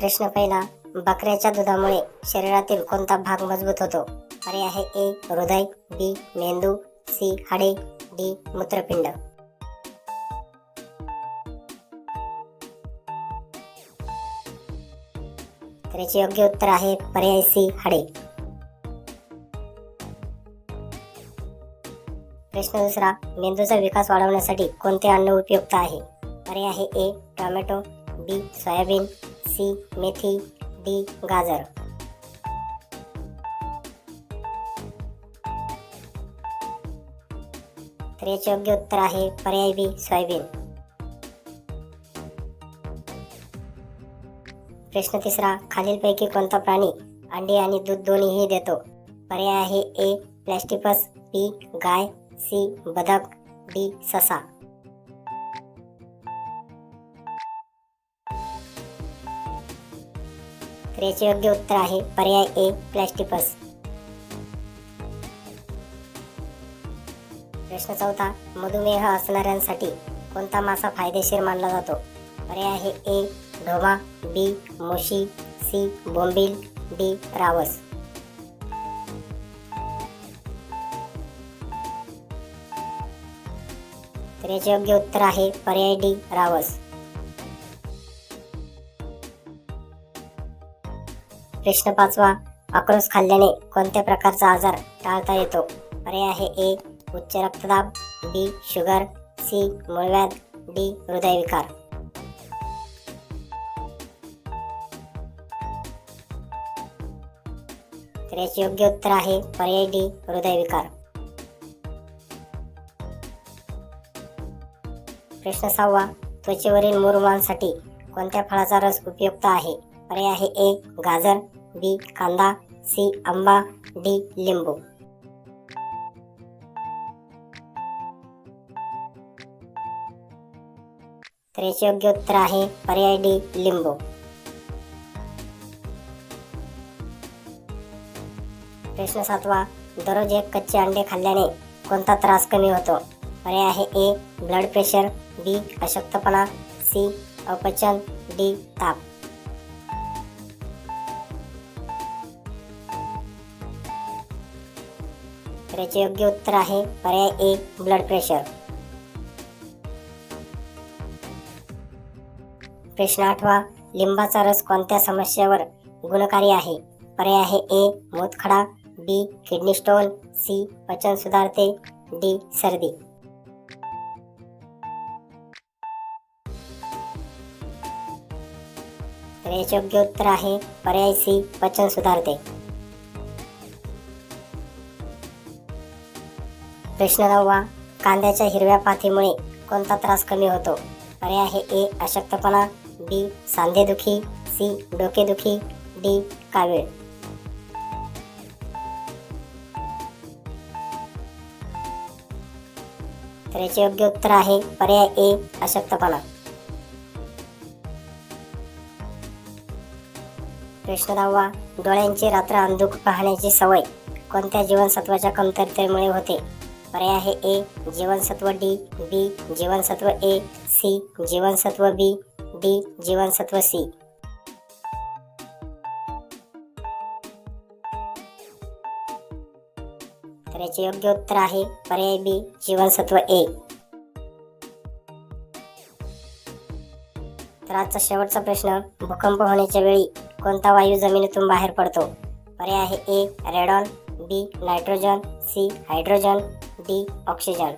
प्रश्न पहिला बकऱ्याच्या दुधामुळे शरीरातील कोणता भाग मजबूत होतो? पर्याय आहे ए हृदय बी मेंदू सी हाडे डी मूत्रपिंड. तर याचे योग्य उत्तर आहे पर्याय सी हाडे. प्रश्न दुसरा मेंदूचा विकास वाढवण्यासाठी कोणते अन्न उपयुक्त आहे? पर्याय आहे A tomato B soyabean C methi D गाजर. तर याचे योग्य उत्तर आहे पर्याय बी सोयाबीन. प्रश्न तिसरा खालीलपैकी कोणता प्राणी अंडी आणि दूध दोन्हीही देतो? पर्याय आहे ए प्लॅस्टिपस बी गाय सी बदक डी ससा. तर याचे योग्य उत्तर आहे. पर्याय ए प्लॅस्टिपस. प्रश्न चौथा मधुमेह असणाऱ्यांसाठी कोणता मासा फायदेशीर मानला जातो? पर्याय आहे ए ढोमा बी मोशी सी बोंबील डी रावस. तर याचे योग्य उत्तर आहे पर्याय डी रावस. प्रश्न पाचवा अक्रोस खाल्ल्याने कोणत्या प्रकारचा आजार टाळता येतो? पर्याय आहे ए उच्च रक्तदाब बी शुगर सी मूळव्याध डी हृदयविकार. तर याचे योग्य उत्तर आहे पर्याय डी हृदयविकार. प्रश्न सहावा त्वचेवरील मुरुमांसाठी कोणत्या फळाचा रस उपयुक्त आहे? पर्याय आहे ए गाजर बी कांदा सी आंबा डी लिंबू. तर याचे योग्य उत्तर आहे पर्याय डी लिंबू. प्रश्न सातवा दररोज एक कच्चे अंडे खाल्ल्याने कोणता त्रास कमी होतो? पर्याय आहे ए ब्लड प्रेशर बी अशक्तपणा सी अपचन डी ताप. तर याचे योग्य उत्तर आहे. पर्याय ए ब्लड प्रेशर प्रश्न आठवा लिंबाचा रस कोणत्या समस्येवर गुणकारी आहे? पर्याय आहे ए मोतखडा बी किडनी स्टोन सी पचन सुधारते डी सर्दी. तर याचे योग्य उत्तर आहे पर्याय सी पचन सुधारते. प्रश्न नववा कांद्याच्या हिरव्या पाथीमुळे कोणता त्रास कमी होतो? पर्याय आहे ए अशक्तपणा बी सांधेदुखी सी डोकेदुखी डी कावीळ. तर याचे योग्य उत्तर आहे पर्याय ए अशक्तपणा. प्रश्न दहावा डोळ्यांची रात्र अंधुक पाहण्याची सवय कोणत्या जीवनसत्वाच्या कमतरतेमुळे होते? पर्याय आहे ए जीवनसत्व डी बी जीवनसत्व ए सी जीवनसत्व बी डी जीवनसत्व सी. तर याचे योग्य उत्तर आहे पर्याय बी जीवनसत्व ए. तर आजचा शेवटचा प्रश्न भूकंप होण्याच्या वेळी कोणता वायू जमिनीतून बाहेर पडतो? पर्याय आहे A radon B nitrogen C hydrogen. D oxygen.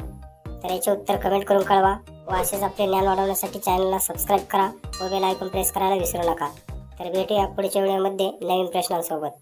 तर याचे उत्तर कमेंट करून कळवा. व असेच आपले ज्ञान वाढवण्यासाठी चॅनलला सबस्क्राईब करा व बेल आयकॉन प्रेस करायला विसरू नका. तर भेटूया पुढच्या व्हिडिओमध्ये नवीन प्रश्नांसोबत.